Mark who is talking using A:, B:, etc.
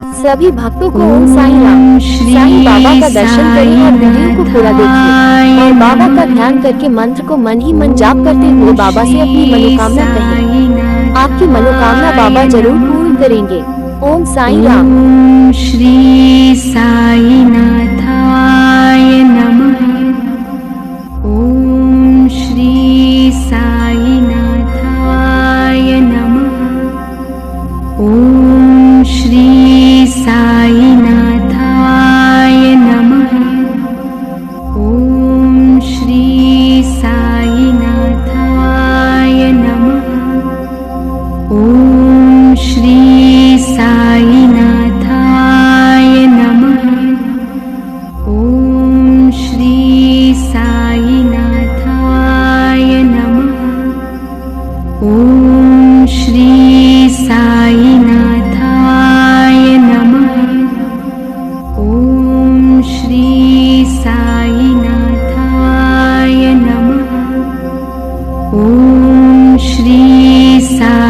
A: सभी भक्तों को ओम साई राम। साई बाबा का दर्शन करें और वीडियो को पूरा देखिए। और बाबा का ध्यान करके मंत्र को मन ही मन जाप करते हुए बाबा से अपनी मनोकामना कहें। आपकी मनोकामना बाबा ज़रूर पूर्ण करेंगे। ओम साई राम।
B: श्री साईनाथाय नमः। ॐ श्री साईनाथाय नमः। ॐ श्री साई श्री साईनाथाय नमः। ॐ श्री साईनाथाय